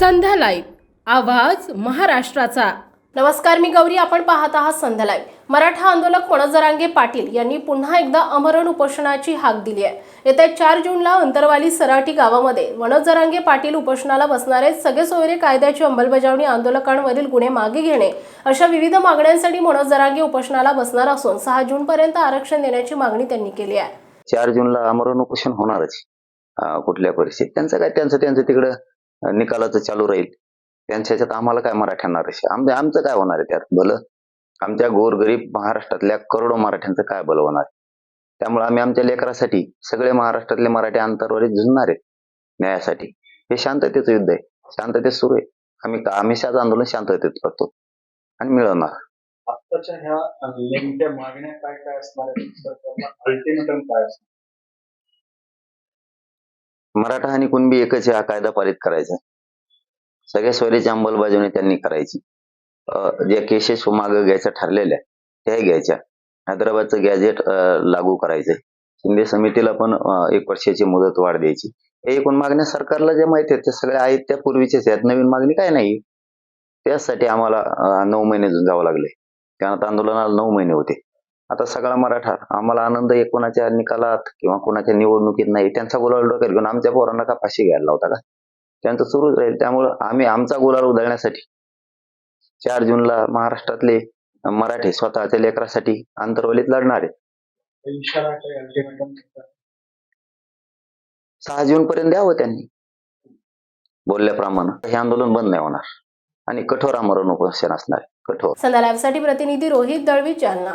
संध्या live आवाज महाराष्ट्राचा. नमस्कार मी गौरी. आपण पाहत आहात संध्या लाईव्ह मराठा आंदोलक जरांगे पाटील यांनी पुन्हा एकदा अमरण उपोषणाची हाक दिली आहे. येत्या चार जूनला अंतरवाली सराटी गावामध्ये मनोज जरांगे पाटील उपोषणाला बसणार आहेत. सगळे सोयरे कायद्याची अंमलबजावणी आंदोलकांवरील गुन्हे मागे घेणे अशा विविध मागण्यांसाठी मनोज जरांगे उपोषणाला बसणार असून सहा जून पर्यंत आरक्षण देण्याची मागणी त्यांनी केली आहे. चार जूनला आमरण उपोषण होणारच कुठल्या परिस्थितीत? त्यांचं काय? त्यांचं त्यांचं तिकडं निकालाचं चालू राहील. त्यांच्या ह्याच्यात आम्हाला काय मराठ्यांना आरक्षण आमचं आमचं काय होणार आहे त्यात? भलं? आमच्या गोरगरीब महाराष्ट्रातल्या करोडो मराठ्यांचं काय भलं होणार त्यामुळे आम्ही आमच्या लेकरासाठी सगळे महाराष्ट्रातले मराठी आंतरवारीत झुंजणार आहेत न्यायासाठी. हे शांततेचं युद्ध आहे. शांततेत सुरू आहे. आम्ही हमेशाच आंदोलन शांततेत करतो. आणि मिळवणार. आत्ताच्या ह्या नेमक्या मागण्या काय काय असणार आहेत? अल्टिमेटम काय असणार? मराठा आणि कुणबी एकच हा कायदा पारित करायचा. सगळ्या स्वैरीची अंमलबजावणी त्यांनी करायची. अं, ज्या केसेस मागं घ्यायच्या ठरलेल्या त्याही घ्यायच्या. हैदराबादचं गॅजेट लागू करायचंय. शिंदे समितीला पण एक वर्षाची मुदत वाढ द्यायची. हे एकूण मागण्या सरकारला ज्या माहिती आहेत त्या सगळ्या आहेत त्या पूर्वीच्याच आहेत. नवीन मागणी काय नाही त्यासाठी आम्हाला नऊ महिने जावं लागले. त्यानंतर आंदोलनाला नऊ महिने होते. आता सगळा मराठा आम्हाला आनंद आहे कोणाच्या निकालात किंवा कोणाच्या निवडणुकीत नाही. त्यांचा गुलाल डोक्यात घेऊन आमच्या पोरांना का फाशी घ्यायला होता का? त्यांचं सुरूच राहील. त्यामुळं आम्ही आमचा गुलाल उधळण्यासाठी चार जूनला महाराष्ट्रातले मराठी स्वतःच्या लेकरासाठी आंतरवलीत लढणार आहे सहा जून पर्यंत द्यावं त्यांनी. बोलल्याप्रमाणे हे आंदोलन बंद नाही होणार. आणि कठोर आमरण उपोषण असणार कठोर. संध्या प्रतिनिधी रोहित दळवी जालना.